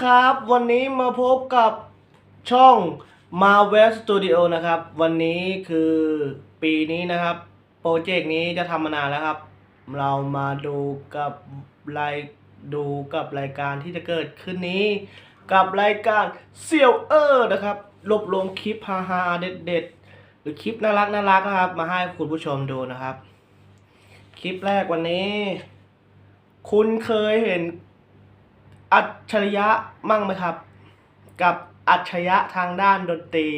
ครับ วันนี้มาพบกับช่อง Marvel Studio นะครับ วันนี้คือปีนี้นะครับ โปรเจกต์นี้จะทำมานานแล้วครับ เรามาดูกับรายดูกับรายการที่จะเกิดขึ้นนี้ กับรายการเซียวเออร์นะครับ รวบรวมคลิปฮาฮาๆเด็ดๆ หรือคลิปน่ารักน่ารักนะครับ มาให้คุณผู้ชมดูนะครับ คลิปแรกวันนี้ คุณเคยเห็น อัจฉริยะมั่งไหมครับ กับอัจฉริยะทางด้านดนตรี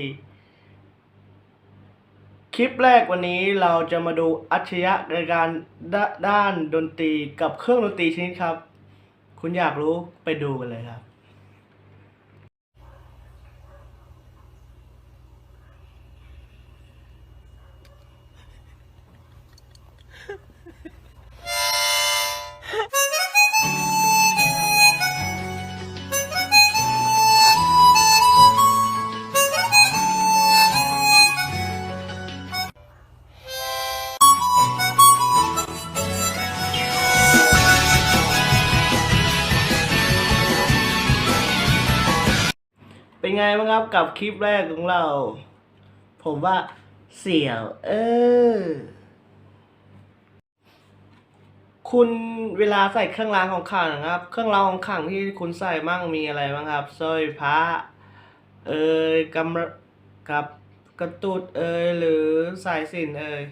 คลิปแรกวันนี้เราจะมาดูอัจฉริยะในการด้านดนตรีกับเครื่องดนตรีชนิดครับ คุณอยากรู้ไปดูกันเลยครับ ไงบ้างครับกับคลิปแรกของเรา ผมว่าเสี่ยว เออ คุณเวลาใส่เครื่องรางของขลังนะครับ เครื่องรางของขลังที่คุณใส่มั่งมีอะไรบ้างครับสร้อยพระเอ่ยกำกับกระตุดเอ่ยหรือสายสินเอ่ย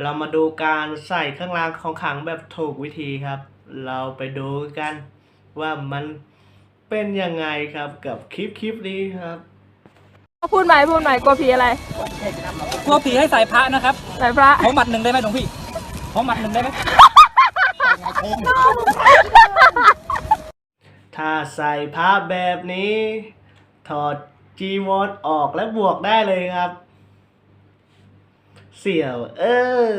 เรามาดูการใส่เครื่องรางของขลังแบบถูกวิธีครับ เราไปดูกันว่ามัน เป็นยังไงครับกับคลิปคลิปนี้ครับ พูดใหม่พูดใหม่กลัวผีอะไรกลัวผีให้ใส่พระนะครับไหนพระขอหมัดหนึ่งได้ไหมหลวงพี่ขอหมัดหนึ่งได้ไหมถ้าใส่ผ้าแบบนี้ ถอดจีวรออกและบวกได้เลยครับ เสี่ยว เออ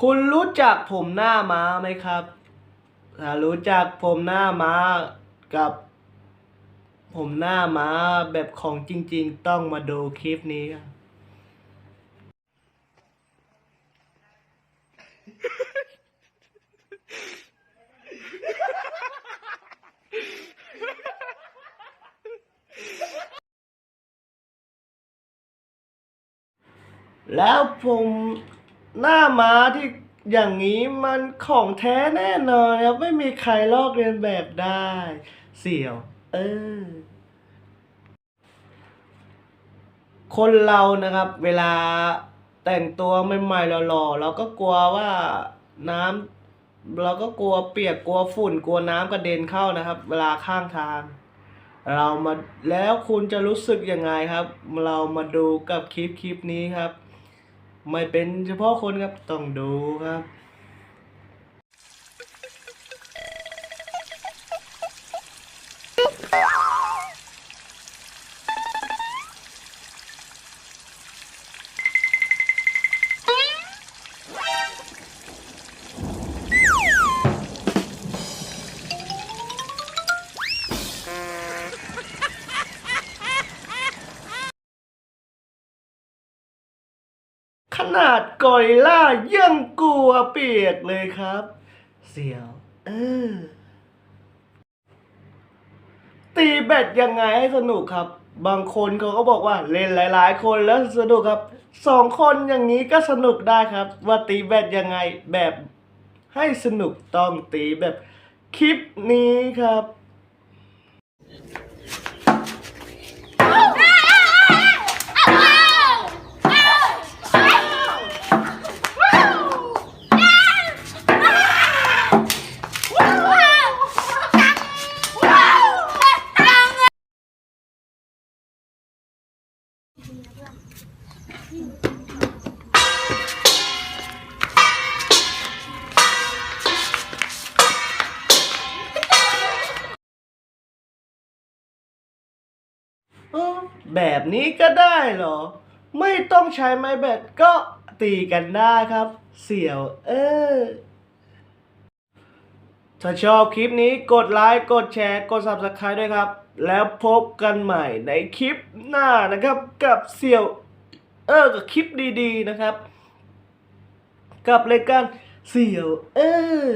คุณรู้จักผมหน้าม้าไหมครับถ้า รู้จักผมหน้าม้ากับ ผมหน้าม้าแบบของจริง ๆ ต้องมาดูคลิปนี้ครับแล้วผมหน้าม้าที่ อย่างนี้มันของแท้แน่นอนครับ ไม่มีใครลอกเลียนแบบได้ เสี่ยว เออ คนเรานะครับ เวลาแต่งตัวใหม่ๆหล่อๆเราก็กลัวว่าน้ำเราก็กลัวเปียกกลัวฝุ่นกลัวน้ำกระเด็นเข้านะครับ เวลาข้างทาง เรามาแล้วคุณจะรู้สึกยังไงครับ เรามาดูกับคลิปคลิปนี้ครับ ไม่เป็นเฉพาะคนครับ ต้องดูครับ ขนาดกอริลล่ายังกลัวเปียกเลยครับ เสียวเออตีแบตยังไงให้สนุกครับ บางคนเขาก็บอกว่าเล่นหลาย ๆ คนแล้วสนุกครับสองคนอย่างนี้ก็สนุกได้ครับ ว่าตีแบตยังไงแบบให้สนุกต้องตีแบบคลิปนี้ครับ เออแบบนี้ก็ได้เหรอ ไม่ต้องใช้ไม้แบตก็ตีกันได้ครับ เสี่ยวเออ ถ้าชอบคลิปนี้กดไลค์ กดแชร์ กด subscribe ด้วยครับ แล้วพบกันใหม่ในคลิปหน้านะครับ กับเสี่ยวเออกับคลิปดีๆนะครับ กับรายการเสี่ยวเออ